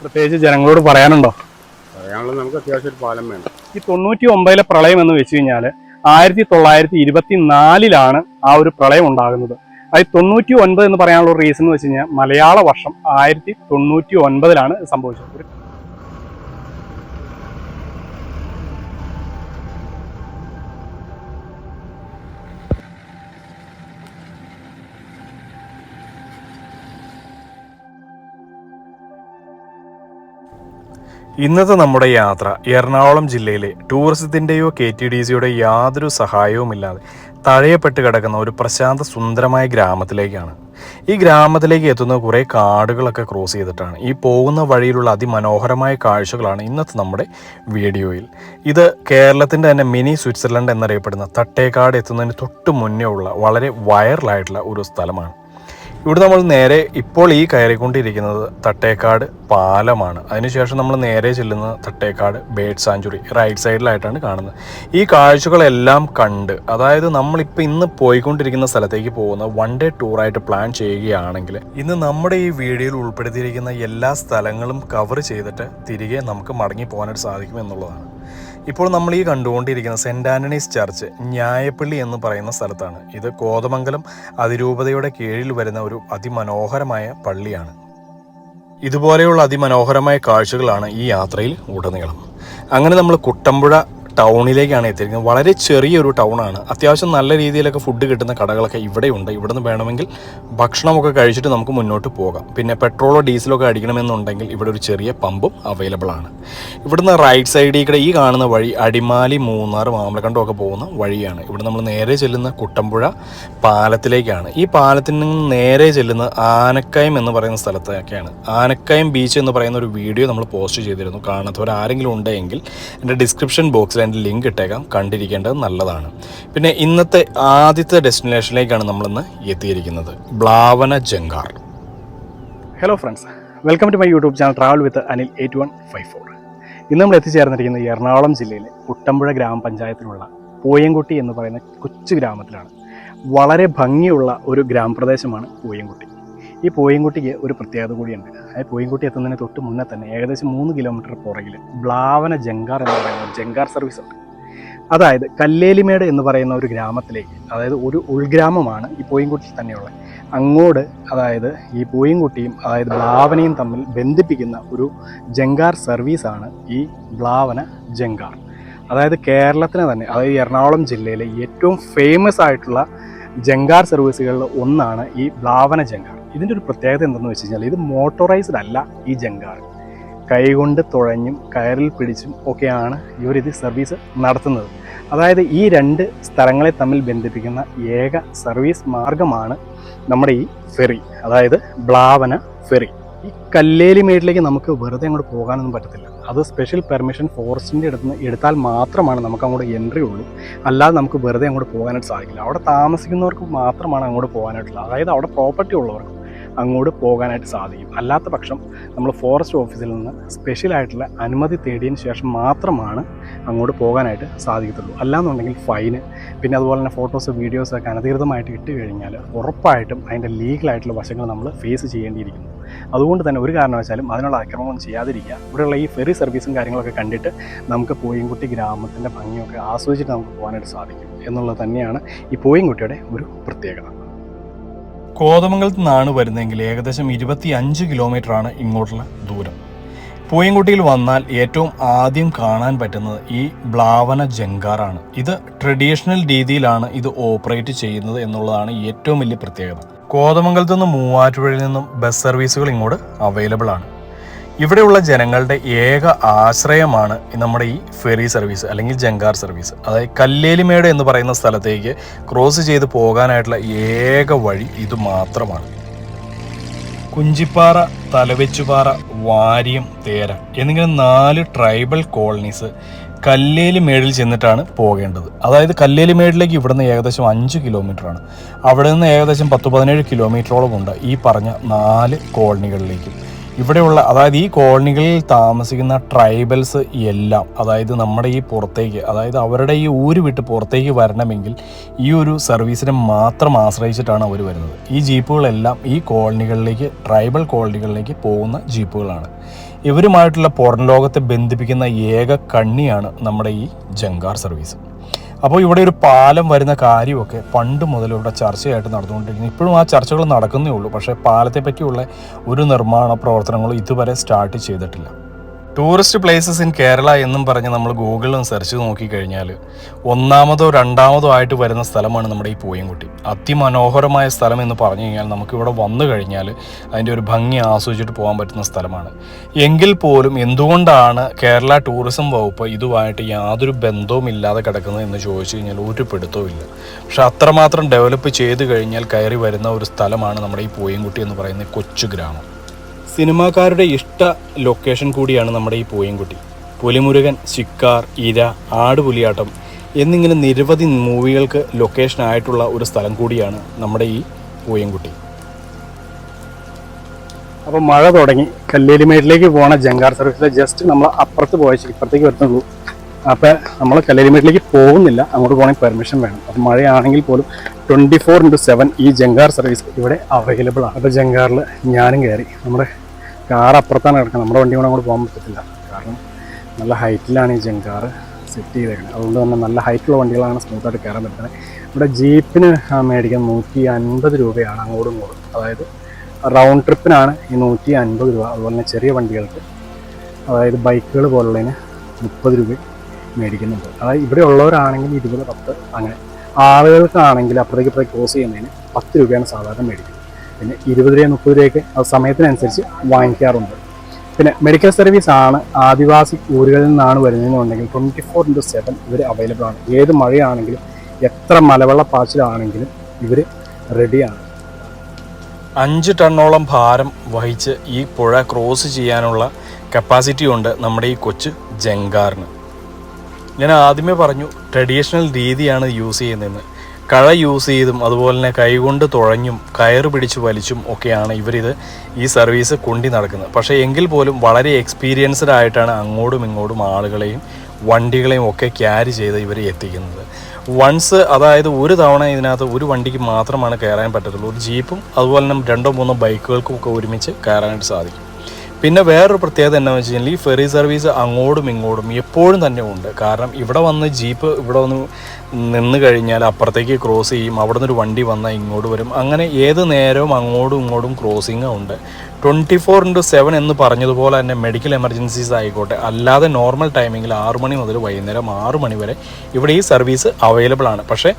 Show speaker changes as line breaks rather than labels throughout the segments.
പ്രത്യേകിച്ച് ജനങ്ങളോട് പറയാനുണ്ടോ?
പറയാനുള്ളത് നമുക്ക് അത്യാവശ്യം ഒരു പാലം വേണം.
ഈ തൊണ്ണൂറ്റി ഒമ്പതിലെ പ്രളയം എന്ന് വെച്ച് കഴിഞ്ഞാൽ ആയിരത്തി തൊള്ളായിരത്തി ഇരുപത്തി നാലിലാണ് ആ ഒരു പ്രളയം ഉണ്ടാകുന്നത്. അത് തൊണ്ണൂറ്റി ഒൻപത് എന്ന് പറയാനുള്ള റീസൺ എന്ന് വെച്ച് കഴിഞ്ഞാൽ മലയാള വർഷം ആയിരത്തി തൊണ്ണൂറ്റി ഒൻപതിലാണ് സംഭവിച്ചത്
ഇന്നത്തെ നമ്മുടെ യാത്ര എറണാകുളം ജില്ലയിലെ ടൂറിസത്തിന്റെയോ കെ ടി ഡി സിയുടെ യാതൊരു സഹായവുമില്ലാതെ തഴയപ്പെട്ട് കിടക്കുന്ന ഒരു പ്രശാന്ത സുന്ദരമായ ഗ്രാമത്തിലേക്കാണ്. ഈ ഗ്രാമത്തിലേക്ക് എത്തുന്ന കുറേ കാടുകളൊക്കെ ക്രോസ് ചെയ്തിട്ടാണ്. ഈ പോകുന്ന വഴിയിലുള്ള അതിമനോഹരമായ കാഴ്ചകളാണ് ഇന്നത്തെ നമ്മുടെ വീഡിയോയിൽ. ഇത് കേരളത്തിന്റെ തന്നെ മിനി സ്വിറ്റ്സർലൻഡ് എന്നറിയപ്പെടുന്ന തട്ടേക്കാട് എത്തുന്നതിന് തൊട്ട് മുന്നേ ഉള്ള വളരെ വൈറലായിട്ടുള്ള ഒരു സ്ഥലമാണ്. ഇവിടെ നമ്മൾ നേരെ ഇപ്പോൾ ഈ കയറിക്കൊണ്ടിരിക്കുന്നത് തട്ടേക്കാട് പാലമാണ്. അതിനുശേഷം നമ്മൾ നേരെ ചെല്ലുന്നത് തട്ടേക്കാട് ബേഡ് സാഞ്ചുറി റൈറ്റ് സൈഡിലായിട്ടാണ് കാണുന്നത്. ഈ കാഴ്ചകളെല്ലാം കണ്ട് അതായത് നമ്മളിപ്പോൾ ഇന്ന് പോയിക്കൊണ്ടിരിക്കുന്ന സ്ഥലത്തേക്ക് പോകുന്ന വൺ ഡേ ടൂറായിട്ട് പ്ലാൻ ചെയ്യുകയാണെങ്കിൽ ഇന്ന് നമ്മുടെ ഈ വീഡിയോയിൽ ഉൾപ്പെടുത്തിയിരിക്കുന്ന എല്ലാ സ്ഥലങ്ങളും കവർ ചെയ്തിട്ട് തിരികെ നമുക്ക് മടങ്ങി പോകാനായിട്ട് സാധിക്കും എന്നുള്ളതാണ്. ഇപ്പോൾ നമ്മൾ ഈ കണ്ടുകൊണ്ടിരിക്കുന്ന സെന്റ് ആന്റണീസ് ചർച്ച് ന്യായപ്പള്ളി എന്ന് പറയുന്ന സ്ഥലത്താണ്. ഇത് കോതമംഗലം അതിരൂപതയുടെ കീഴിൽ വരുന്ന ഒരു അതിമനോഹരമായ പള്ളിയാണ്. ഇതുപോലെയുള്ള അതിമനോഹരമായ കാഴ്ചകളാണ് ഈ യാത്രയിൽ ഉടനീളം. അങ്ങനെ നമ്മൾ കുട്ടമ്പുഴ ടൗണിലേക്കാണ് എത്തിയിരിക്കുന്നത്. വളരെ ചെറിയൊരു ടൗണാണ്. അത്യാവശ്യം നല്ല രീതിയിലൊക്കെ ഫുഡ് കിട്ടുന്ന കടകളൊക്കെ ഇവിടെയുണ്ട്. ഇവിടെ നിന്ന് വേണമെങ്കിൽ ഭക്ഷണമൊക്കെ കഴിച്ചിട്ട് നമുക്ക് മുന്നോട്ട് പോകാം. പിന്നെ പെട്രോളോ ഡീസലോ ഒക്കെ അടിക്കണമെന്നുണ്ടെങ്കിൽ ഇവിടെ ഒരു ചെറിയ പമ്പും അവൈലബിൾ ആണ്. ഇവിടുന്ന് റൈറ്റ് സൈഡിൽ കൂടെ ഈ കാണുന്ന വഴി അടിമാലി മൂന്നാർ മാമലക്കണ്ടം ഒക്കെ പോകുന്ന വഴിയാണ്. ഇവിടെ നമ്മൾ നേരെ ചെല്ലുന്ന കുട്ടമ്പുഴ പാലത്തിലേക്കാണ്. ഈ പാലത്തിൽ നിന്ന് നേരെ ചെല്ലുന്ന ആനക്കയം എന്ന് പറയുന്ന സ്ഥലത്തൊക്കെയാണ്. ആനക്കയം ബീച്ച് എന്ന് പറയുന്ന ഒരു വീഡിയോ നമ്മൾ പോസ്റ്റ് ചെയ്തിരുന്നു. കാണാത്തവർ ആരെങ്കിലും ഉണ്ടെങ്കിൽ എന്റെ ഡിസ്ക്രിപ്ഷൻ ബോക്സിൽ എന്റെ ലിങ്ക് ഇട്ടേക്കാം. കണ്ടിരിക്കേണ്ടത് നല്ലതാണ്. പിന്നെ ഇന്നത്തെ ആദ്യത്തെ ഡെസ്റ്റിനേഷനിലേക്കാണ് നമ്മളിന്ന് എത്തിയിരിക്കുന്നത്. Blavana ജങ്കാർ
hello friends welcome to my YouTube channel travel with Anil eight one five four ഇന്ന് നമ്മൾ എത്തിച്ചേർന്നിരിക്കുന്നത് എറണാകുളം ജില്ലയിലെ കുട്ടമ്പുഴ ഗ്രാമപഞ്ചായത്തിലുള്ള പൂയംകുട്ടി എന്ന് പറയുന്ന കൊച്ചു ഗ്രാമത്തിലാണ്. വളരെ ഭംഗിയുള്ള ഒരു ഗ്രാമപ്രദേശമാണ് പൂയംകുട്ടി. ഈ പോയിൻകുട്ടിക്ക് ഒരു പ്രത്യേകത കൂടിയുണ്ട്. ആ പോയിൻകുട്ടി എത്തുന്നതിന് തൊട്ട് മുന്നേ തന്നെ ഏകദേശം മൂന്ന് കിലോമീറ്റർ പുറകിൽ ബ്ലാവന ജങ്കാർ എന്ന് പറയുന്ന ഒരു ജങ്കാർ സർവീസ് ഉണ്ട്. അതായത് കല്ലേലിമേട് എന്ന് പറയുന്ന ഒരു ഗ്രാമത്തിലേക്ക് അതായത് ഒരു ഉൾഗ്രാമമാണ് ഈ പോയിൻകുട്ടിയിൽ തന്നെയുള്ളത്. അങ്ങോട്ട് അതായത് ഈ പോയിൻകുട്ടിയും അതായത് ബ്ലാവനയും തമ്മിൽ ബന്ധിപ്പിക്കുന്ന ഒരു ജങ്കാർ സർവീസാണ് ഈ ബ്ലാവന ജങ്കാർ. അതായത് കേരളത്തിനെ തന്നെ അതായത് എറണാകുളം ജില്ലയിലെ ഏറ്റവും ഫേമസ് ആയിട്ടുള്ള ജങ്കാർ സർവീസുകളിൽ ഒന്നാണ് ഈ ബ്ലാവന ജങ്കാർ. ഇതിന്റെ ഒരു പ്രത്യേകത എന്തെന്ന് വെച്ച് കഴിഞ്ഞാൽ ഇത് മോട്ടോറൈസ്ഡ് അല്ല ഈ ജങ്കാർ. കൈകൊണ്ട് തുഴഞ്ഞും കയറിൽ പിടിച്ചും ഒക്കെയാണ് ഇവരിത് സർവീസ് നടത്തുന്നത്. അതായത് ഈ രണ്ട് സ്ഥലങ്ങളെ തമ്മിൽ ബന്ധിപ്പിക്കുന്ന ഏക സർവീസ് മാർഗമാണ് നമ്മുടെ ഈ ഫെറി അതായത് ബ്ലാവന ഫെറി. ഈ കല്ലേലിമേട്ടിലേക്ക് നമുക്ക് വെറുതെ അങ്ങോട്ട് പോകാനൊന്നും പറ്റത്തില്ല. അത് സ്പെഷ്യൽ പെർമിഷൻ ഫോറസ്റ്റിന്റെ അടുത്ത് എടുത്താൽ മാത്രമാണ് നമുക്ക് അങ്ങോട്ട് എൻട്രി ഉള്ളൂ. അല്ലാതെ നമുക്ക് വെറുതെ അങ്ങോട്ട് പോകാനായിട്ട് സാധിക്കില്ല. അവിടെ താമസിക്കുന്നവർക്ക് മാത്രമാണ് അങ്ങോട്ട് പോകാനായിട്ടുള്ളത്. അതായത് അവിടെ പ്രോപ്പർട്ടി ഉള്ളവർക്ക് അങ്ങോട്ട് പോകാനായിട്ട് സാധിക്കും. അല്ലാത്ത പക്ഷം നമ്മൾ ഫോറസ്റ്റ് ഓഫീസിൽ നിന്ന് സ്പെഷ്യൽ ആയിട്ടുള്ള അനുമതി തേടിയതിന് ശേഷം മാത്രമാണ് അങ്ങോട്ട് പോകാനായിട്ട് സാധിക്കത്തുള്ളൂ. അല്ലാന്നുണ്ടെങ്കിൽ ഫൈന് പിന്നെ അതുപോലെ തന്നെ ഫോട്ടോസ് വീഡിയോസ് ഒക്കെ അനധികൃതമായിട്ട് ഇട്ട് കഴിഞ്ഞാൽ ഉറപ്പായിട്ടും അതിന്റെ ലീഗലായിട്ടുള്ള വശങ്ങൾ നമ്മൾ ഫേസ് ചെയ്യേണ്ടിയിരിക്കുന്നു അതുകൊണ്ട് തന്നെ ഒരു കാരണവശാലും അതിനുള്ള അക്രമം ചെയ്യാതിരിക്കുക. ഇവിടെയുള്ള ഈ ഫെറി സർവീസും കാര്യങ്ങളൊക്കെ കണ്ടിട്ട് നമുക്ക് പോയിൻകുട്ടി ഗ്രാമത്തിന്റെ ഭംഗിയൊക്കെ ആസ്വദിച്ചിട്ട് നമുക്ക് പോകാനായിട്ട് സാധിക്കും എന്നുള്ളത് തന്നെയാണ് ഈ പോയിൻകുട്ടിയുടെ ഒരു പ്രത്യേകത.
കോതമംഗലത്ത് നിന്നാണ് വരുന്നതെങ്കിൽ ഏകദേശം ഇരുപത്തി അഞ്ച് കിലോമീറ്റർ ആണ് ഇങ്ങോട്ടുള്ള ദൂരം. പൂയംകുട്ടിയിൽ വന്നാൽ ഏറ്റവും ആദ്യം കാണാൻ പറ്റുന്നത് ഈ ബ്ലാവന ജങ്കാറാണ് ഇത് ട്രഡീഷണൽ രീതിയിലാണ് ഇത് ഓപ്പറേറ്റ് ചെയ്യുന്നത് എന്നുള്ളതാണ് ഏറ്റവും വലിയ പ്രത്യേകത. കോതമംഗലത്ത് നിന്ന് മൂവാറ്റുപുഴയിൽ നിന്നും ബസ് സർവീസുകൾ ഇങ്ങോട്ട് അവൈലബിൾ ആണ്. ഇവിടെയുള്ള ജനങ്ങളുടെ ഏക ആശ്രയമാണ് നമ്മുടെ ഈ ഫെറി സർവീസ് അല്ലെങ്കിൽ ജങ്കാർ സർവീസ്. അതായത് കല്ലേലിമേട് എന്ന് പറയുന്ന സ്ഥലത്തേക്ക് ക്രോസ് ചെയ്ത് പോകാനായിട്ടുള്ള ഏക വഴി ഇത് മാത്രമാണ്. കുഞ്ചിപ്പാറ തലവെച്ചുപാറ വാര്യം തേര എന്നിങ്ങനെ നാല് ട്രൈബൽ കോളനീസ് കല്ലേലിമേടിൽ ചെന്നിട്ടാണ് പോകേണ്ടത്. അതായത് കല്ലേലിമേടിലേക്ക് ഇവിടുന്ന് ഏകദേശം അഞ്ച് കിലോമീറ്റർ ആണ്. അവിടെ നിന്ന് ഏകദേശം പത്ത് പതിനേഴ് കിലോമീറ്ററോളം ഉണ്ട് ഈ പറഞ്ഞ നാല് കോളനികളിലേക്ക് ഇവിടെയുള്ള അതായത് ഈ കോളനികളിൽ താമസിക്കുന്ന ട്രൈബൽസ് എല്ലാം അതായത് നമ്മുടെ ഈ പുറത്തേക്ക് അതായത് അവരുടെ ഈ ഊര് വിട്ട് പുറത്തേക്ക് വരണമെങ്കിൽ ഈ ഒരു സർവീസിനെ മാത്രം ആശ്രയിച്ചിട്ടാണ് അവർ വരുന്നത്. ഈ ജീപ്പുകളെല്ലാം ഈ കോളനികളിലേക്ക് ട്രൈബൽ കോളനികളിലേക്ക് പോകുന്ന ജീപ്പുകളാണ്. ഇവരുമായിട്ടുള്ള പുറം ലോകത്തെ ബന്ധിപ്പിക്കുന്ന ഏക കണ്ണിയാണ് നമ്മുടെ ഈ ജങ്കാർ സർവീസ്. അപ്പോൾ ഇവിടെ ഒരു പാലം വരുന്ന കാര്യമൊക്കെ പണ്ട് മുതൽ ഇവിടെ ചർച്ചയായിട്ട് നടന്നുകൊണ്ടിരിക്കുന്നു ഇപ്പോഴും ആ ചർച്ചകൾ നടക്കുന്നേ ഉള്ളൂ. പക്ഷേ പാലത്തെ പറ്റിയുള്ള ഒരു നിർമ്മാണ പ്രവർത്തനങ്ങളും ഇതുവരെ സ്റ്റാർട്ട് ചെയ്തിട്ടില്ല. ടൂറിസ്റ്റ് പ്ലേസസ് ഇൻ കേരള എന്നും പറഞ്ഞ് നമ്മൾ ഗൂഗിളിലും സെർച്ച് നോക്കിക്കഴിഞ്ഞാൽ ഒന്നാമതോ രണ്ടാമതോ ആയിട്ട് വരുന്ന സ്ഥലമാണ് നമ്മുടെ ഈ പൂയംകുട്ടി. അതിമനോഹരമായ സ്ഥലം എന്ന് പറഞ്ഞു കഴിഞ്ഞാൽ നമുക്കിവിടെ വന്നു കഴിഞ്ഞാൽ അതിന്റെ ഒരു ഭംഗി ആസ്വദിച്ചിട്ട് പോകാൻ പറ്റുന്ന സ്ഥലമാണ്. എങ്കിൽ പോലും എന്തുകൊണ്ടാണ് കേരള ടൂറിസം വകുപ്പ് ഇതുമായിട്ട് യാതൊരു ബന്ധവും ഇല്ലാതെ കിടക്കുന്നത് എന്ന് ചോദിച്ചു കഴിഞ്ഞാൽ ഒരു പിടുത്തവും ഇല്ല. പക്ഷെ അത്രമാത്രം ഡെവലപ്പ് ചെയ്ത് കഴിഞ്ഞാൽ കയറി വരുന്ന ഒരു സ്ഥലമാണ് നമ്മുടെ ഈ പൂയംകുട്ടി എന്ന് പറയുന്ന കൊച്ചു ഗ്രാമം. സിനിമാക്കാരുടെ ഇഷ്ട ലൊക്കേഷൻ കൂടിയാണ് നമ്മുടെ ഈ പൂയംകുട്ടി പുലിമുരുകൻ ശിക്കാർ ഇര ആടുപുലിയാട്ടം എന്നിങ്ങനെ നിരവധി മൂവികൾക്ക് ലൊക്കേഷൻ ആയിട്ടുള്ള ഒരു സ്ഥലം കൂടിയാണ് നമ്മുടെ ഈ പൂയംകുട്ടി
അപ്പോൾ മഴ തുടങ്ങി. കല്ലേലിമേട്ടിലേക്ക് പോകണ ജങ്കാർ സർവീസിൽ ജസ്റ്റ് നമ്മൾ അപ്പുറത്ത് പോയ ഇപ്പുറത്തേക്ക് വരുന്നുള്ളൂ. അപ്പോൾ നമ്മൾ കല്ലേലിമേട്ടിലേക്ക് പോകുന്നില്ല. അങ്ങോട്ട് പോകണമെങ്കിൽ പെർമിഷൻ വേണം. അപ്പോൾ മഴയാണെങ്കിൽ പോലും ട്വന്റി ഫോർ ഇന്റു സെവൻ ഈ ജങ്കാർ സർവീസ് ഇവിടെ അവൈലബിൾ ആണ്. അപ്പോൾ ജങ്കാറിൽ ഞാനും കയറി. നമ്മുടെ കാർ അപ്പുറത്താണ് കിടക്കുന്നത്. നമ്മുടെ വണ്ടി കൊണ്ട് അങ്ങോട്ട് പോകാൻ പറ്റത്തില്ല. കാരണം നല്ല ഹൈറ്റിലാണ് ഈ ജങ്കാർ സെറ്റ് ചെയ്തേക്കുന്നത്. അതുകൊണ്ട് തന്നെ നല്ല ഹൈറ്റുള്ള വണ്ടികളാണ് സ്മൂത്തായിട്ട് കയറാൻ പറ്റുന്നത്. ഇവിടെ ജീപ്പിന് മേടിക്കാൻ നൂറ്റി അൻപത് രൂപയാണ് അങ്ങോട്ടും ഇങ്ങോട്ടും. അതായത് റൗണ്ട് ട്രിപ്പിനാണ് ഈ നൂറ്റി അൻപത് രൂപ. അതുപോലെ തന്നെ ചെറിയ വണ്ടികൾക്ക് അതായത് ബൈക്കുകൾ പോലുള്ളതിന് മുപ്പത് രൂപ മേടിക്കുന്നുണ്ട്. അതായത് ഇവിടെ ഉള്ളവരാണെങ്കിൽ ഇരുപത് പത്ത് അങ്ങനെ ആളുകൾക്കാണെങ്കിൽ അപ്പുറത്തേക്ക് ഇപ്പുറത്തേക്ക് ക്രോസ് ചെയ്യുന്നതിന് പത്ത് രൂപയാണ് സാധാരണ മേടിക്കുന്നത്. പിന്നെ ഇരുപത് രൂപ മുപ്പത് രൂപയൊക്കെ ആ സമയത്തിനനുസരിച്ച് വാങ്ങിക്കാറുണ്ട്. പിന്നെ മെഡിക്കൽ സർവീസ് ആണ് ആദിവാസി ഊരുകളിൽ നിന്നാണ് വരുന്നതെന്നുണ്ടെങ്കിൽ ട്വന്റി ഫോർ ഇന്റു സെവൻ ഇവർ അവൈലബിൾ ആണ്. ഏത് മഴയാണെങ്കിലും എത്ര മലവെള്ള പാച്ചിലാണെങ്കിലും ഇവർ റെഡിയാണ്
അഞ്ച് ടണ്ണോളം ഭാരം വഹിച്ച് ഈ പുഴ ക്രോസ് ചെയ്യാനുള്ള കപ്പാസിറ്റി ഉണ്ട് നമ്മുടെ ഈ കൊച്ച് ജങ്കാറിന്. ഞാൻ ആദ്യമേ പറഞ്ഞു ട്രഡീഷണൽ രീതിയാണ് യൂസ് ചെയ്യുന്നതെന്ന്. കഴ യൂസ് ചെയ്തും അതുപോലെ തന്നെ കൈകൊണ്ട് തുഴഞ്ഞും കയറ് പിടിച്ച് വലിച്ചും ഒക്കെയാണ് ഇവരിത് ഈ സർവീസ് കൊണ്ടി നടക്കുന്നത്. പക്ഷേ എങ്കിൽ പോലും വളരെ എക്സ്പീരിയൻസ്ഡ് ആയിട്ടാണ് അങ്ങോട്ടും ഇങ്ങോട്ടും ആളുകളെയും വണ്ടികളെയും ഒക്കെ ക്യാരി ചെയ്ത് ഇവർ എത്തിക്കുന്നത്. വൺസ് അതായത് ഒരു തവണ ഇതിനകത്ത് ഒരു വണ്ടിക്ക് മാത്രമാണ് കയറാൻ പറ്റത്തുള്ളൂ. ഒരു ജീപ്പും അതുപോലെ തന്നെ രണ്ടോ മൂന്നോ ബൈക്കുകൾക്കും ഒക്കെ ഒരുമിച്ച് കയറാനായിട്ട് സാധിക്കും. പിന്നെ വേറൊരു പ്രത്യേകത എന്താണെന്ന് വെച്ച് കഴിഞ്ഞാൽ ഈ ഫെറി സർവീസ് അങ്ങോട്ടും ഇങ്ങോട്ടും എപ്പോഴും തന്നെ ഉണ്ട്. കാരണം ഇവിടെ വന്ന് ജീപ്പ് ഇവിടെ വന്ന് നിന്ന് കഴിഞ്ഞാൽ അപ്പുറത്തേക്ക് ക്രോസ് ചെയ്യും അവിടെ നിന്നൊരു വണ്ടി വന്നാൽ ഇങ്ങോട്ട് വരും. അങ്ങനെ ഏത് നേരവും അങ്ങോട്ടും ഇങ്ങോട്ടും ക്രോസിങ് ഉണ്ട്. ട്വന്റി ഫോർ ഇന്റു സെവൻ എന്ന് പറഞ്ഞതുപോലെ തന്നെ മെഡിക്കൽ എമർജൻസീസ് ആയിക്കോട്ടെ അല്ലാതെ നോർമൽ ടൈമിങ്ങിൽ ആറ് മണി മുതൽ വൈകുന്നേരം ആറ് മണി വരെ ഇവിടെ ഈ സർവീസ് അവൈലബിൾ ആണ്. പക്ഷേ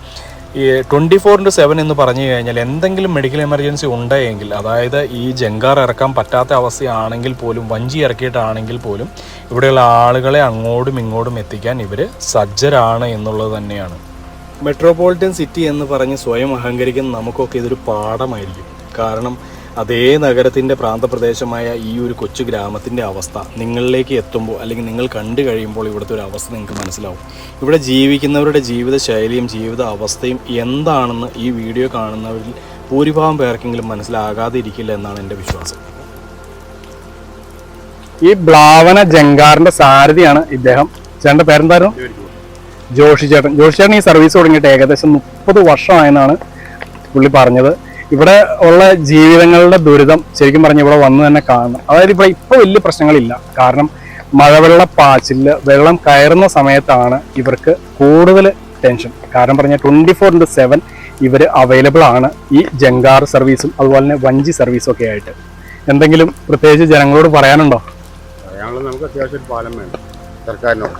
ഈ ട്വന്റി ഫോർ ഇന്റു സെവൻ എന്ന് പറഞ്ഞു കഴിഞ്ഞാൽ എന്തെങ്കിലും മെഡിക്കൽ എമർജൻസി ഉണ്ടെങ്കിൽ അതായത് ഈ ജങ്കാർ ഇറക്കാൻ പറ്റാത്ത അവസ്ഥയാണെങ്കിൽ പോലും വഞ്ചി ഇറക്കിയിട്ടാണെങ്കിൽ പോലും ഇവിടെയുള്ള ആളുകളെ അങ്ങോട്ടും ഇങ്ങോട്ടും എത്തിക്കാൻ ഇവർ സജ്ജരാണ് എന്നുള്ളത് തന്നെയാണ്. മെട്രോപൊളിറ്റൻ സിറ്റി എന്ന് പറഞ്ഞ് സ്വയം അഹങ്കരിക്കുന്ന നമുക്കൊക്കെ ഇതൊരു പാഠമായിരിക്കും. കാരണം അതേ നഗരത്തിന്റെ പ്രാന്തപ്രദേശമായ ഈ ഒരു കൊച്ചു ഗ്രാമത്തിന്റെ അവസ്ഥ നിങ്ങളിലേക്ക് എത്തുമ്പോൾ അല്ലെങ്കിൽ നിങ്ങൾ കണ്ടു കഴിയുമ്പോൾ ഇവിടുത്തെ ഒരു അവസ്ഥ നിങ്ങൾക്ക് മനസ്സിലാവും. ഇവിടെ ജീവിക്കുന്നവരുടെ ജീവിത ശൈലിയും ജീവിത അവസ്ഥയും എന്താണെന്ന് ഈ വീഡിയോ കാണുന്നവരിൽ ഭൂരിഭാഗം പേർക്കെങ്കിലും മനസ്സിലാകാതെ ഇരിക്കില്ല എന്നാണ് എന്റെ വിശ്വാസം.
ഈ ബ്ലാവന ജങ്കാറിന്റെ സാരഥിയാണ് ഇദ്ദേഹം. ചേട്ടന്റെ പേരെന്തായിരുന്നു? ജോഷി. ചേട്ടൻ. ജോഷി ചേട്ടൻ ഈ സർവീസ് തുടങ്ങിയിട്ട് ഏകദേശം മുപ്പത് വർഷമായെന്നാണ് പുള്ളി പറഞ്ഞത്. ഇവിടെ ഉള്ള ജീവിതങ്ങളുടെ ദുരിതം ശരിക്കും പറഞ്ഞ ഇവിടെ വന്ന് തന്നെ കാണണം. അതായത് ഇവിടെ ഇപ്പൊ വലിയ പ്രശ്നങ്ങളില്ല. കാരണം മഴവെള്ള പാച്ചിൽ വെള്ളം കയറുന്ന സമയത്താണ് ഇവർക്ക് കൂടുതൽ ടെൻഷൻ കാരണം പറഞ്ഞാൽ ട്വന്റി ഫോർ ഇന്റു സെവൻ ഇവർ അവൈലബിൾ ആണ് ഈ ജങ്കാർ സർവീസും അതുപോലെ തന്നെ വഞ്ചി സർവീസും ഒക്കെ ആയിട്ട്. എന്തെങ്കിലും പ്രത്യേകിച്ച് ജനങ്ങളോട് പറയാനുണ്ടോ?
നമുക്ക് അത്യാവശ്യം പാലം വേണം. സർക്കാരിനോട്.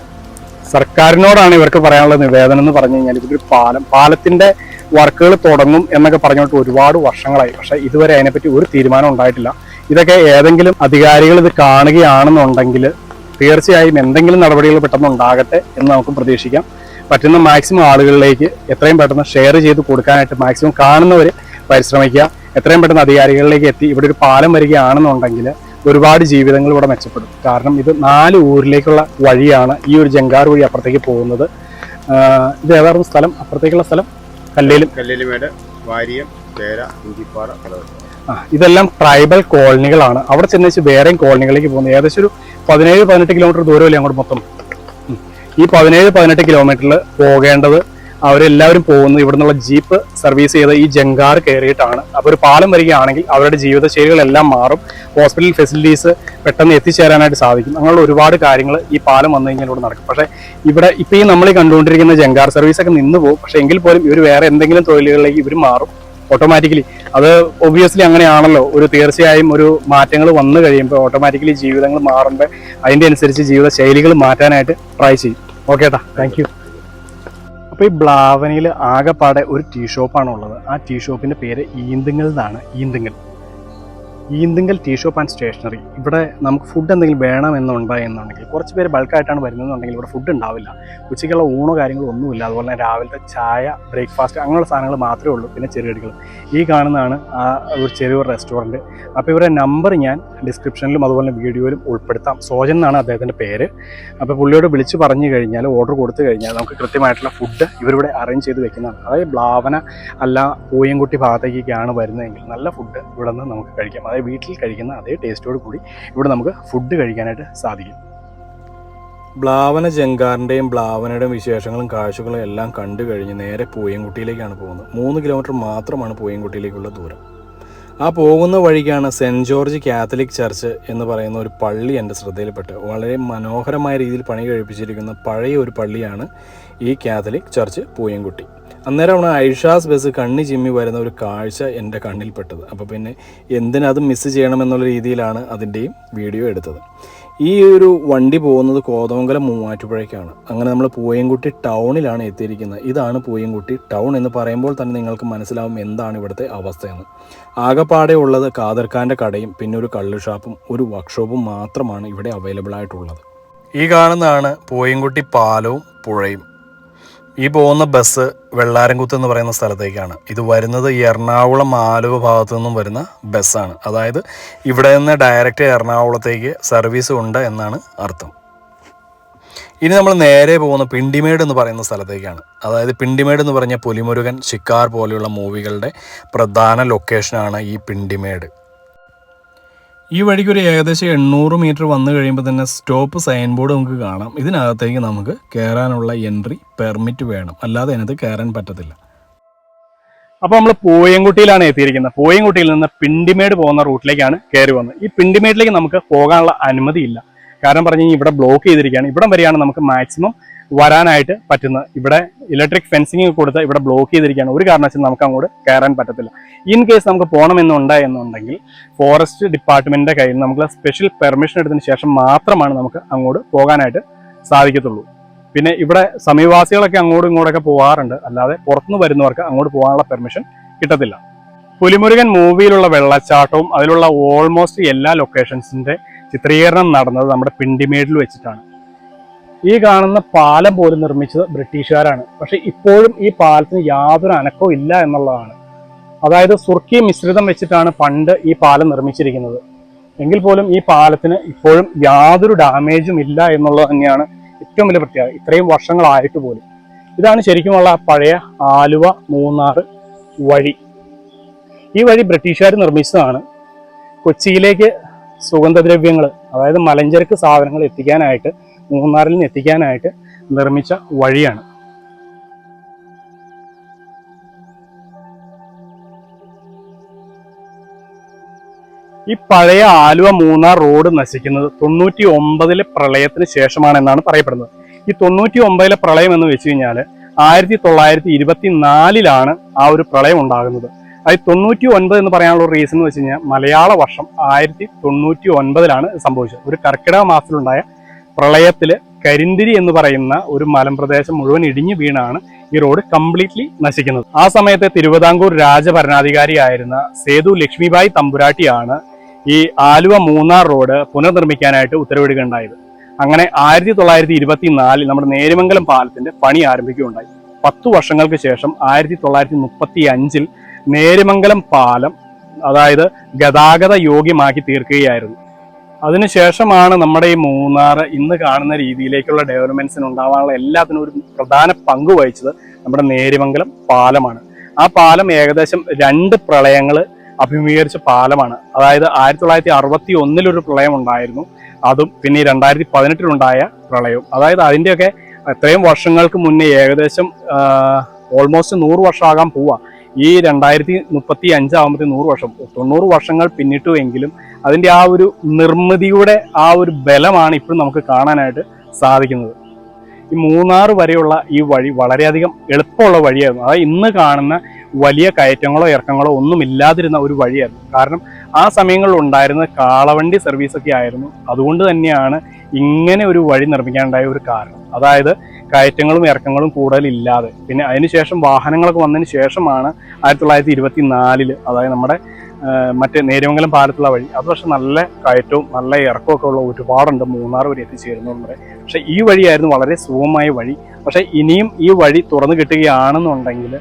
സർക്കാരിനോടാണ് ഇവർക്ക് പറയാനുള്ള നിവേദനം എന്ന് പറഞ്ഞു കഴിഞ്ഞാൽ ഇതൊരു പാലം. പാലത്തിന്റെ വർക്കുകൾ തുടങ്ങും എന്നൊക്കെ പറഞ്ഞിട്ട് ഒരുപാട് വർഷങ്ങളായി. പക്ഷേ ഇതുവരെ അതിനെപ്പറ്റി ഒരു തീരുമാനം ഉണ്ടായിട്ടില്ല. ഇതൊക്കെ ഏതെങ്കിലും അധികാരികൾ ഇത് കാണുകയാണെന്നുണ്ടെങ്കിൽ തീർച്ചയായും എന്തെങ്കിലും നടപടികൾ പെട്ടെന്ന് ഉണ്ടാകട്ടെ എന്ന് നമുക്ക് പ്രതീക്ഷിക്കാം. പറ്റുന്ന മാക്സിമം ആളുകളിലേക്ക് എത്രയും പെട്ടെന്ന് ഷെയർ ചെയ്ത് കൊടുക്കാനായിട്ട് മാക്സിമം കാണുന്നവർ പരിശ്രമിക്കുക. എത്രയും പെട്ടെന്ന് അധികാരികളിലേക്ക് എത്തി ഇവിടെ ഒരു പാലം വരികയാണെന്നുണ്ടെങ്കിൽ ഒരുപാട് ജീവിതങ്ങൾ ഇവിടെ മെച്ചപ്പെടും. കാരണം ഇത് നാല് ഊരിലേക്കുള്ള വഴിയാണ് ഈ ഒരു ജങ്കാർ വഴി അപ്പുറത്തേക്ക് പോകുന്നത്. ഇത് ഏതായിരുന്നു സ്ഥലം? അപ്പുറത്തേക്കുള്ള സ്ഥലം? കല്ലേലും?
കല്ലേലിമേട് വാരിയം ചേര
കുഞ്ചിപ്പാറ ഇതെല്ലാം ട്രൈബൽ കോളനികളാണ്. അവിടെ ചെന്നേച്ച് വേറെയും കോളനികളിലേക്ക് പോകുന്നത് ഏകദേശം ഒരു പതിനേഴ് പതിനെട്ട് കിലോമീറ്റർ ദൂരമല്ലേ അങ്ങോട്ട് മൊത്തം? ഈ പതിനേഴ് പതിനെട്ട് കിലോമീറ്ററിൽ പോകേണ്ടത് അവരെല്ലാവരും പോകുന്നത് ഇവിടെ നിന്നുള്ള ജീപ്പ് സർവീസ് ചെയ്ത ഈ ജങ്കാർ കയറിയിട്ടാണ്. അപ്പോൾ ഒരു പാലം വരികയാണെങ്കിൽ അവരുടെ ജീവിതശൈലികളെല്ലാം മാറും. ഹോസ്പിറ്റൽ ഫെസിലിറ്റീസ് പെട്ടെന്ന് എത്തിച്ചേരാനായിട്ട് സാധിക്കും. അങ്ങനെയുള്ള ഒരുപാട് കാര്യങ്ങൾ ഈ പാലം വന്നു കഴിഞ്ഞാൽ ഇവിടെ നടക്കും. പക്ഷേ ഇവിടെ ഇപ്പോൾ ഈ നമ്മൾ കണ്ടുകൊണ്ടിരിക്കുന്ന ജങ്കാർ സർവീസ് ഒക്കെ നിന്ന് പോകും. പക്ഷേ എങ്കിൽ പോലും ഇവർ വേറെ എന്തെങ്കിലും തൊഴിലുകളിലേക്ക് ഇവർ മാറും. ഓട്ടോമാറ്റിക്കലി അത് ഒബ്വിയസ്ലി അങ്ങനെയാണല്ലോ. ഒരു തീർച്ചയായും ഒരു മാറ്റങ്ങൾ വന്നു കഴിയുമ്പോൾ ഓട്ടോമാറ്റിക്കലി ജീവിതങ്ങൾ മാറുമ്പോൾ അതിന്റെ അനുസരിച്ച് ജീവിത ശൈലികൾ മാറ്റാനായിട്ട് ട്രൈ ചെയ്യും. ഓക്കേട്ടാ താങ്ക് യു അപ്പോൾ ഈ ബ്ലാവനയിൽ ആകെപ്പാടെ ഒരു ടീ ഷോപ്പാണ് ഉള്ളത് ആ ടീ ഷോപ്പിന്റെ പേര് ഈന്തുങ്ങൽ എന്നാണ്. Eenthungal. Eenthungal tea shop and stationery. ഇവിടെ നമുക്ക് ഫുഡ് എന്തെങ്കിലും വേണമെന്നുണ്ട് എന്നുണ്ടെങ്കിൽ കുറച്ച് പേര് ബൾക്കായിട്ടാണ് വരുന്നതെന്നുണ്ടെങ്കിൽ ഇവിടെ ഫുഡ് ഉണ്ടാവില്ല. ഉച്ചയ്ക്കുള്ള ഊണോ കാര്യങ്ങളോ ഒന്നുമില്ല. അതുപോലെ തന്നെ രാവിലത്തെ ചായ ബ്രേക്ക്ഫാസ്റ്റ് അങ്ങനെയുള്ള സാധനങ്ങൾ മാത്രമേ ഉള്ളൂ. പിന്നെ ചെറുകടികൾ. ഈ കാണുന്നതാണ് ആ ഒരു ചെറിയൊരു റെസ്റ്റോറന്റ് അപ്പോൾ ഇവരുടെ നമ്പർ ഞാൻ ഡിസ്ക്രിപ്ഷനിലും അതുപോലെ വീഡിയോയിലും ഉൾപ്പെടുത്താം. സോജൻ എന്നാണ് അദ്ദേഹത്തിന്റെ പേര്. അപ്പോൾ പുള്ളിയോട് വിളിച്ച് പറഞ്ഞു കഴിഞ്ഞാൽ ഓർഡർ കൊടുത്തു കഴിഞ്ഞാൽ നമുക്ക് കൃത്യമായിട്ടുള്ള ഫുഡ് ഇവരിവിടെ അറേഞ്ച് ചെയ്ത് വെക്കുന്നതാണ്. അതായത് ബ്ലാവന അല്ല പൂയംകുട്ടി ഭാഗത്തേക്കൊക്കെയാണ് വരുന്നതെങ്കിൽ നല്ല ഫുഡ് ഇവിടെ നിന്ന് നമുക്ക് കഴിക്കാം. അതായത് വീട്ടിൽ കഴിക്കുന്ന അതേ ടേസ്റ്റോട് കൂടി ഇവിടെ നമുക്ക് ഫുഡ് കഴിക്കാനായിട്ട് സാധിക്കും.
ബ്ലാവന ജങ്കാറിന്റെയും ബ്ലാവനയുടെയും വിശേഷങ്ങളും കാഴ്ചകളും എല്ലാം കണ്ടു കഴിഞ്ഞ് നേരെ പൂയംകുട്ടിയിലേക്കാണ് പോകുന്നത്. മൂന്ന് കിലോമീറ്റർ മാത്രമാണ് പൂയംകുട്ടിയിലേക്കുള്ള ദൂരം. ആ പോകുന്ന വഴിക്കാണ് സെന്റ് ജോർജ് കാത്തലിക് ചർച്ച് എന്ന് പറയുന്ന ഒരു പള്ളി എന്റെ ശ്രദ്ധയിൽപ്പെട്ട് വളരെ മനോഹരമായ രീതിയിൽ പണി കഴിപ്പിച്ചിരിക്കുന്ന പഴയ ഒരു പള്ളിയാണ് ഈ കാത്തലിക് ചർച്ച് പൂയംകുട്ടി അന്നേരമാണ് ഐഷാസ് ബസ് കണ്ണി ചിമ്മി വരുന്ന ഒരു കാഴ്ച എന്റെ കണ്ണിൽപ്പെട്ടത്. അപ്പോൾ പിന്നെ എന്തിനത് മിസ് ചെയ്യണമെന്നുള്ള രീതിയിലാണ് അതിന്റെയും വീഡിയോ എടുത്തത്. ഈ ഒരു വണ്ടി പോകുന്നത് കോതമംഗലം മൂവാറ്റുപുഴയ്ക്കാണ്. അങ്ങനെ നമ്മൾ പൂയംകുട്ടി ടൗണിലാണ് എത്തിയിരിക്കുന്നത്. ഇതാണ് പൂയംകുട്ടി ടൗൺ എന്ന് പറയുമ്പോൾ തന്നെ നിങ്ങൾക്ക് മനസ്സിലാവും എന്താണ് ഇവിടുത്തെ അവസ്ഥയെന്ന്. ആകെപ്പാടെ ഉള്ളത് കാദർഖാന്റെ കടയും പിന്നെ ഒരു കള്ളു ഷാപ്പും ഒരു വർക്ക്ഷോപ്പും മാത്രമാണ് ഇവിടെ അവൈലബിൾ ആയിട്ടുള്ളത്. ഈ കാണുന്നതാണ് പൂയംകുട്ടി പാലവും പുഴയും. ഈ പോകുന്ന ബസ് വെള്ളാരംകുത്ത് എന്ന് പറയുന്ന സ്ഥലത്തേക്കാണ്. ഇത് വരുന്നത് എറണാകുളം ആലുവ ഭാഗത്തു നിന്നും വരുന്ന ബസ്സാണ് അതായത് ഇവിടെ നിന്ന് ഡയറക്റ്റ് എറണാകുളത്തേക്ക് സർവീസ് ഉണ്ട് എന്നാണ് അർത്ഥം. ഇനി നമ്മൾ നേരെ പോകുന്ന പിണ്ടിമേട് എന്ന് പറയുന്ന സ്ഥലത്തേക്കാണ്. അതായത് പിണ്ടിമേട് എന്ന് പറഞ്ഞ പുലിമുരുകൻ ശിക്കാർ പോലെയുള്ള മൂവികളുടെ പ്രധാന ലൊക്കേഷനാണ് ഈ പിണ്ടിമേട്. ഈ വഴിക്ക് ഒരു ഏകദേശം എണ്ണൂറ് മീറ്റർ വന്നു കഴിയുമ്പോൾ തന്നെ സ്റ്റോപ്പ് സൈൻ ബോർഡ് നമുക്ക് കാണാം. ഇതിനകത്തേക്ക് നമുക്ക് കയറാനുള്ള എൻട്രി പെർമിറ്റ് വേണം. അല്ലാതെ അതിനകത്ത് കയറാൻ പറ്റത്തില്ല.
അപ്പോൾ നമ്മൾ പൂയംകുട്ടിയിലാണ് എത്തിയിരിക്കുന്നത്. പൂയംകുട്ടിയിൽ നിന്ന് പിണ്ടിമേട് പോകുന്ന റൂട്ടിലേക്കാണ് കയറി വന്നത്. ഈ പിണ്ടിമേട്ടിലേക്ക് നമുക്ക് പോകാനുള്ള അനുമതിയില്ല. കാരണം പറഞ്ഞു കഴിഞ്ഞാൽ ഇവിടെ ബ്ലോക്ക് ചെയ്തിരിക്കുകയാണ്. ഇവിടം വരെയാണ് നമുക്ക് മാക്സിമം വരാനായിട്ട് പറ്റുന്ന ഇവിടെ ഇലക്ട്രിക് ഫെൻസിങ് കൊടുത്ത് ഇവിടെ ബ്ലോക്ക് ചെയ്തിരിക്കുകയാണ്. ഒരു കാരണവശാലും നമുക്ക് അങ്ങോട്ട് കയറാൻ പറ്റത്തില്ല. ഇൻ കേസ് നമുക്ക് പോകണമെന്നുണ്ട് എന്നുണ്ടെങ്കിൽ ഫോറസ്റ്റ് ഡിപ്പാർട്ട്മെന്റിന്റെ കയ്യിൽ നമുക്ക് സ്പെഷ്യൽ പെർമിഷൻ എടുത്തതിന് ശേഷം മാത്രമാണ് നമുക്ക് അങ്ങോട്ട് പോകാനായിട്ട് സാധിക്കത്തുള്ളൂ. പിന്നെ ഇവിടെ സമീപവാസികളൊക്കെ അങ്ങോട്ടും ഇങ്ങോട്ടൊക്കെ പോകാറുണ്ട് അല്ലാതെ പുറത്തുനിന്ന് വരുന്നവർക്ക് അങ്ങോട്ട് പോകാനുള്ള പെർമിഷൻ കിട്ടത്തില്ല. പുലിമുരുകൻ മൂവിയിലുള്ള വെള്ളച്ചാട്ടവും അതിലുള്ള ഓൾമോസ്റ്റ് എല്ലാ ലൊക്കേഷൻസിന്റെ ചിത്രീകരണം നടന്നത് നമ്മുടെ പിണ്ടിമേടിൽ വെച്ചിട്ടാണ്. ഈ കാണുന്ന പാലം പോലും നിർമ്മിച്ചത് ബ്രിട്ടീഷുകാരാണ്. പക്ഷെ ഇപ്പോഴും ഈ പാലത്തിന് യാതൊരു അനക്കവും ഇല്ല എന്നുള്ളതാണ്. അതായത് സുർക്കി മിശ്രിതം വെച്ചിട്ടാണ് പണ്ട് ഈ പാലം നിർമ്മിച്ചിരിക്കുന്നത്. എങ്കിൽ പോലും ഈ പാലത്തിന് ഇപ്പോഴും യാതൊരു ഡാമേജും ഇല്ല എന്നുള്ളത് തന്നെയാണ് ഏറ്റവും വലിയ പ്രത്യേകത. ഇത്രയും വർഷങ്ങളായിട്ട് പോലും. ഇതാണ് ശരിക്കുമുള്ള പഴയ ആലുവ മൂന്നാർ വഴി. ഈ വഴി ബ്രിട്ടീഷുകാർ നിർമ്മിച്ചതാണ്. കൊച്ചിയിലേക്ക് സുഗന്ധദ്രവ്യങ്ങൾ അതായത് മലഞ്ചരക്ക് സാധനങ്ങൾ എത്തിക്കാനായിട്ട് മൂന്നാറിൽ നിന്ന് എത്തിക്കാനായിട്ട് നിർമ്മിച്ച വഴിയാണ്. ഈ പഴയ ആലുവ മൂന്നാർ റോഡ് നശിക്കുന്നത് തൊണ്ണൂറ്റി ഒമ്പതിലെ പ്രളയത്തിന് ശേഷമാണ് എന്നാണ് പറയപ്പെടുന്നത്. ഈ തൊണ്ണൂറ്റി ഒമ്പതിലെ പ്രളയം എന്ന് വെച്ച് കഴിഞ്ഞാൽ ആയിരത്തി തൊള്ളായിരത്തി ഇരുപത്തി നാലിലാണ് ആ ഒരു പ്രളയം ഉണ്ടാകുന്നത്. അത് തൊണ്ണൂറ്റി ഒൻപത് എന്ന് പറയാനുള്ള റീസൺ എന്ന് വെച്ച് കഴിഞ്ഞാൽ മലയാള വർഷം ആയിരത്തി തൊണ്ണൂറ്റി ഒൻപതിലാണ് സംഭവിച്ചത്. ഒരു കർക്കിടക മാസത്തിലുണ്ടായ പ്രളയത്തിൽ കരിന്തിരി എന്ന് പറയുന്ന ഒരു മലമ്പ്രദേശം മുഴുവൻ ഇടിഞ്ഞു വീണാണ് ഈ റോഡ് കംപ്ലീറ്റ്ലി നശിക്കുന്നത്. ആ സമയത്ത് തിരുവിതാംകൂർ രാജഭരണാധികാരിയായിരുന്ന സേതു ലക്ഷ്മിബായി തമ്പുരാട്ടിയാണ് ഈ ആലുവ മൂന്നാർ റോഡ് പുനർനിർമ്മിക്കാനായിട്ട് ഉത്തരവിടുകയുണ്ടായത്. അങ്ങനെ ആയിരത്തി തൊള്ളായിരത്തി ഇരുപത്തി നാലിൽ നമ്മുടെ നേരുമംഗലം പാലത്തിന്റെ പണി ആരംഭിക്കുകയുണ്ടായി. പത്തു വർഷങ്ങൾക്ക് ശേഷം ആയിരത്തി തൊള്ളായിരത്തി മുപ്പത്തി അഞ്ചിൽ നേരുമംഗലം പാലം അതായത് ഗതാഗത യോഗ്യമാക്കി തീർക്കുകയായിരുന്നു. അതിനുശേഷമാണ് നമ്മുടെ ഈ മൂന്നാർ ഇന്ന് കാണുന്ന രീതിയിലേക്കുള്ള ഡെവലപ്മെന്റ്സിന് ഉണ്ടാവാനുള്ള എല്ലാത്തിനും ഒരു പ്രധാന പങ്ക് വഹിച്ചത് നമ്മുടെ നേരിമംഗലം പാലമാണ്. ആ പാലം ഏകദേശം രണ്ട് പ്രളയങ്ങൾ അഭിമുഖീകരിച്ച പാലമാണ്. അതായത് ആയിരത്തി തൊള്ളായിരത്തി അറുപത്തി ഒന്നിലൊരു പ്രളയം ഉണ്ടായിരുന്നു. അതും പിന്നെ രണ്ടായിരത്തി പതിനെട്ടിലുണ്ടായ പ്രളയവും. അതായത് അതിന്റെയൊക്കെ എത്രയും വർഷങ്ങൾക്ക് മുന്നേ ഏകദേശം ഓൾമോസ്റ്റ് നൂറ് വർഷമാകാൻ പോവാ. ഈ രണ്ടായിരത്തി മുപ്പത്തി അഞ്ചാകുമ്പോഴത്തെ നൂറ് വർഷം. തൊണ്ണൂറ് വർഷങ്ങൾ പിന്നിട്ടു എങ്കിലും അതിന്റെ ആ ഒരു നിർമ്മിതിയുടെ ആ ഒരു ബലമാണ് ഇപ്പോഴും നമുക്ക് കാണാനായിട്ട് സാധിക്കുന്നത്. ഈ മൂന്നാർ വരെയുള്ള ഈ വഴി വളരെയധികം എളുപ്പമുള്ള വഴിയായിരുന്നു. അതായത് ഇന്ന് കാണുന്ന വലിയ കയറ്റങ്ങളോ ഇറക്കങ്ങളോ ഒന്നും ഇല്ലാതിരുന്ന ഒരു വഴിയായിരുന്നു. കാരണം ആ സമയങ്ങളിൽ ഉണ്ടായിരുന്ന കാളവണ്ടി സർവീസൊക്കെ ആയിരുന്നു. അതുകൊണ്ട് തന്നെയാണ് ഇങ്ങനെ ഒരു വഴി നിർമ്മിക്കാനുണ്ടായ ഒരു കാരണം. അതായത് കയറ്റങ്ങളും ഇറക്കങ്ങളും കൂടുതലില്ലാതെ. പിന്നെ അതിനുശേഷം വാഹനങ്ങളൊക്കെ വന്നതിന് ശേഷമാണ് ആയിരത്തി തൊള്ളായിരത്തി ഇരുപത്തി നാലിൽ അതായത് നമ്മുടെ മറ്റേ നേര്യമംഗലം പാലത്തുള്ള വഴി. അത് പക്ഷെ നല്ല കയറ്റവും നല്ല ഇറക്കമൊക്കെ ഉള്ള ഒരുപാടുണ്ട്. മൂന്നാർ വരെ എത്തിച്ചേരുന്നുണ്ട് പക്ഷെ ഈ വഴിയായിരുന്നു വളരെ സുഖമായ വഴി. പക്ഷേ ഇനിയും ഈ വഴി തുറന്നു കിട്ടുകയാണെന്നുണ്ടെങ്കിൽ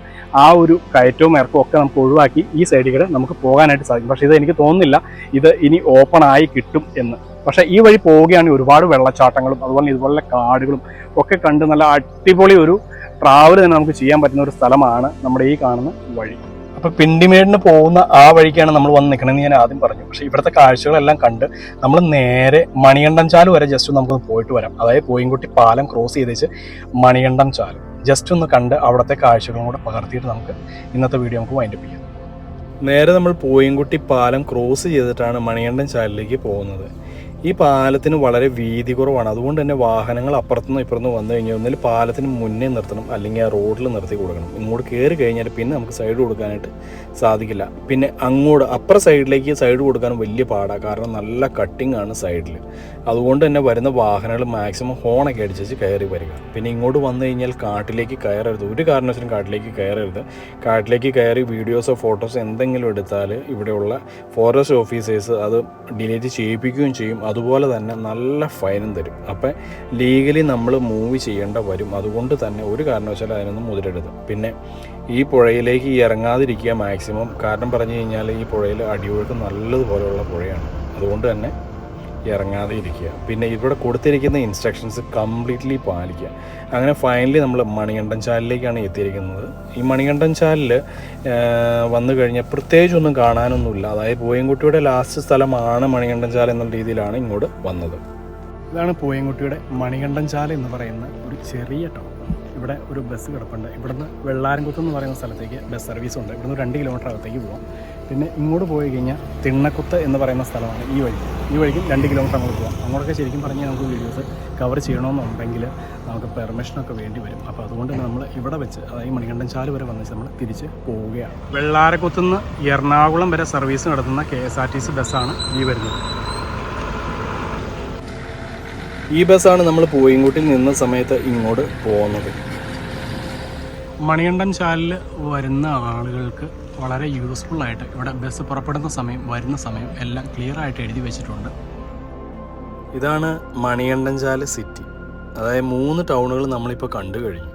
ആ ഒരു കയറ്റവും ഇറക്കവും ഒക്കെ നമുക്ക് ഒഴിവാക്കി ഈ സൈഡിൽ കൂടെ നമുക്ക് പോകാനായിട്ട് സാധിക്കും. പക്ഷേ ഇത് എനിക്ക് തോന്നുന്നില്ല ഇത് ഇനി ഓപ്പൺ ആയി കിട്ടും എന്ന്. പക്ഷേ ഈ വഴി പോവുകയാണെങ്കിൽ ഒരുപാട് വെള്ളച്ചാട്ടങ്ങളും അതുപോലെ ഇതുപോലെ കാടുകളും ഒക്കെ കണ്ട് നല്ല അടിപൊളി ഒരു ട്രാവൽ തന്നെ നമുക്ക് ചെയ്യാൻ പറ്റുന്ന ഒരു സ്ഥലമാണ് നമ്മുടെ ഈ കാണുന്ന വഴി. അപ്പൊ പിണ്ടിമേടിന് പോകുന്ന ആ വഴിക്കാണ് നമ്മൾ വന്ന് നിൽക്കണമെന്ന് ഞാൻ ആദ്യം പറഞ്ഞു. പക്ഷെ ഇവിടുത്തെ കാഴ്ചകളെല്ലാം കണ്ട് നമ്മൾ നേരെ മണികണ്ഠം ചാൽ വരെ ജസ്റ്റ് നമുക്ക് പോയിട്ട് വരാം. അതായത് പോയിൻകുട്ടി പാലം ക്രോസ് ചെയ്തേച്ച് മണികണ്ഠം ചാൽ ജസ്റ്റ് ഒന്ന് കണ്ട് അവിടുത്തെ കാഴ്ചകളും കൂടെ പകർത്തിയിട്ട് നമുക്ക് ഇന്നത്തെ വീഡിയോ നമുക്ക് വൈൻഡപ്പ് ചെയ്യാം. നേരെ നമ്മൾ പോയിൻകുട്ടി പാലം ക്രോസ് ചെയ്തിട്ടാണ് മണികണ്ഠം ചാലിലേക്ക് പോകുന്നത്. ഈ പാലത്തിന് വളരെ വീതി കുറവാണ്. അതുകൊണ്ട് തന്നെ വാഹനങ്ങൾ അപ്പുറത്തുനിന്ന് ഇപ്പുറത്തുനിന്ന് വന്നു കഴിഞ്ഞാൽ ഒന്നിൽ പാലത്തിന് മുന്നേ നിർത്തണം അല്ലെങ്കിൽ ആ റോഡിൽ നിർത്തി കൊടുക്കണം. ഇങ്ങോട്ട് കയറി കഴിഞ്ഞാൽ പിന്നെ നമുക്ക് സൈഡ് കൊടുക്കാനായിട്ട് സാധിക്കില്ല. പിന്നെ അങ്ങോട്ട് അപ്പുറ സൈഡിലേക്ക് സൈഡ് കൊടുക്കാൻ വലിയ പാടാണ് കാരണം നല്ല കട്ടിംഗ് ആണ് സൈഡിൽ അതുകൊണ്ട് തന്നെ വരുന്ന വാഹനങ്ങൾ മാക്സിമം ഹോണൊക്കെ അടിച്ചു കയറി വരിക. പിന്നെ ഇങ്ങോട്ട് വന്നു കഴിഞ്ഞാൽ കാട്ടിലേക്ക് കയറരുത്. ഒരു കാരണവശാലും കാട്ടിലേക്ക് കയറരുത്. കാട്ടിലേക്ക് കയറി വീഡിയോസോ ഫോട്ടോസോ എന്തെങ്കിലും എടുത്താൽ ഇവിടെയുള്ള ഫോറസ്റ്റ് ഓഫീസേഴ്സ് അത് ഡിലീറ്റ് ചെയ്യിപ്പിക്കുകയും ചെയ്യും. അതുപോലെ തന്നെ നല്ല ഫൈനും തരും. അപ്പം ലീഗലി നമ്മൾ മൂവ് ചെയ്യേണ്ട വരും. അതുകൊണ്ട് തന്നെ ഒരു കാരണവശാലും അതിനൊന്നും മുതിരരുത്. പിന്നെ ഈ പുഴയിലേക്ക് ഇറങ്ങാതിരിക്കുക മാക്സിമം കാരണം പറഞ്ഞു കഴിഞ്ഞാൽ ഈ പുഴയിൽ അടിയൊഴുക്ക് നല്ലതുപോലെയുള്ള പുഴയാണ്. അതുകൊണ്ട് തന്നെ ഇറങ്ങാതെ ഇരിക്കുക പിന്നെ ഇവിടെ കൊടുത്തിരിക്കുന്ന ഇൻസ്ട്രക്ഷൻസ് കംപ്ലീറ്റ്ലി പാലിക്കുക. അങ്ങനെ ഫൈനലി നമ്മൾ മണികണ്ഠൻ ചാലിലേക്കാണ് എത്തിയിരിക്കുന്നത്. ഈ മണികണ്ഠൻ ചാലിൽ വന്നു കഴിഞ്ഞാൽ പ്രത്യേകിച്ച് ഒന്നും കാണാനൊന്നുമില്ല. അതായത് പൂയംകുട്ടിയുടെ ലാസ്റ്റ് സ്ഥലമാണ് മണികണ്ഠൻ ചാൽ എന്നുള്ള രീതിയിലാണ് ഇങ്ങോട്ട് വന്നത്. ഇതാണ് പൂയംകുട്ടിയുടെ മണികണ്ഠൻ ചാല എന്ന് പറയുന്ന ഒരു ചെറിയ ടൗൺ ഇവിടെ ഒരു ബസ് കിടപ്പുണ്ട്. ഇവിടുന്ന് വെള്ളാരംകുത്ത് എന്ന് പറയുന്ന സ്ഥലത്തേക്ക് ബസ് സർവീസ് ഉണ്ട്. ഇവിടുന്ന് രണ്ട് കിലോമീറ്റർ അകത്തേക്ക് പോകാം പിന്നെ ഇങ്ങോട്ട് പോയി കഴിഞ്ഞാൽ തിണ്ണക്കുത്ത് എന്ന് പറയുന്ന സ്ഥലമാണ് ഈ വഴി. ഈ വഴിക്കും രണ്ട് കിലോമീറ്റർ അങ്ങോട്ട് പോകാം അങ്ങോട്ടൊക്കെ ശരിക്കും പറഞ്ഞാൽ നമുക്ക് വീഡിയോസ് കവർ ചെയ്യണമെന്നുണ്ടെങ്കിൽ നമുക്ക് പെർമിഷനൊക്കെ വേണ്ടി വരും. അപ്പോൾ അതുകൊണ്ട് തന്നെ നമ്മൾ ഇവിടെ വെച്ച് അതായത് മണികണ്ഠൻ ചാൽ വരെ വന്നിട്ട് നമ്മൾ തിരിച്ച് പോവുകയാണ്. വെള്ളാരക്കുത്തുനിന്ന് എറണാകുളം വരെ സർവീസ് നടത്തുന്ന K S R T C ബസ്സാണ് ഈ വരുന്നത്. ഈ ബസ്സാണ് നമ്മൾ പൂയംകുട്ടിൽ നിന്ന സമയത്ത് ഇങ്ങോട്ട് പോകുന്നത്. മണികണ്ഠൻ ചാലിൽ വരുന്ന ആളുകൾക്ക് വളരെ യൂസ്ഫുൾ ആയിട്ട് ഇവിടെ ബസ് പുറപ്പെടുന്ന സമയം വരുന്ന സമയം എല്ലാം ക്ലിയർ ആയിട്ട് എഴുതി വെച്ചിട്ടുണ്ട്. ഇതാണ് മണികണ്ഠൻ ചാൽ സിറ്റി അതായത് മൂന്ന് ടൗണുകൾ നമ്മളിപ്പോൾ കണ്ടു കഴിഞ്ഞു.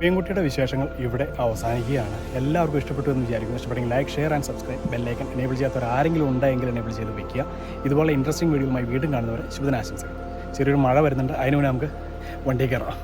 പെൺകുട്ടിയുടെ വിശേഷങ്ങൾ ഇവിടെ അവസാനിക്കുകയാണ്. എല്ലാവർക്കും ഇഷ്ടപ്പെട്ടു എന്ന് വിചാരിക്കുന്നു. ഇഷ്ടപ്പെട്ടെങ്കിൽ like share and subscribe bell icon enable ചെയ്യാത്തവർ ആരെങ്കിലും ഉണ്ടെങ്കിൽ എനേബിൾ ചെയ്ത് വെക്കുക. ഇതുപോലെ ഇൻട്രസ്റ്റിംഗ് വീഡിയോയുമായി വീണ്ടും കാണുന്നവരെ ശുഭദിനാശംസകൾ. ചെറിയൊരു മഴ വരുന്നുണ്ട്. അതിനുവേണ്ടി നമുക്ക് വണ്ടി കയറാം.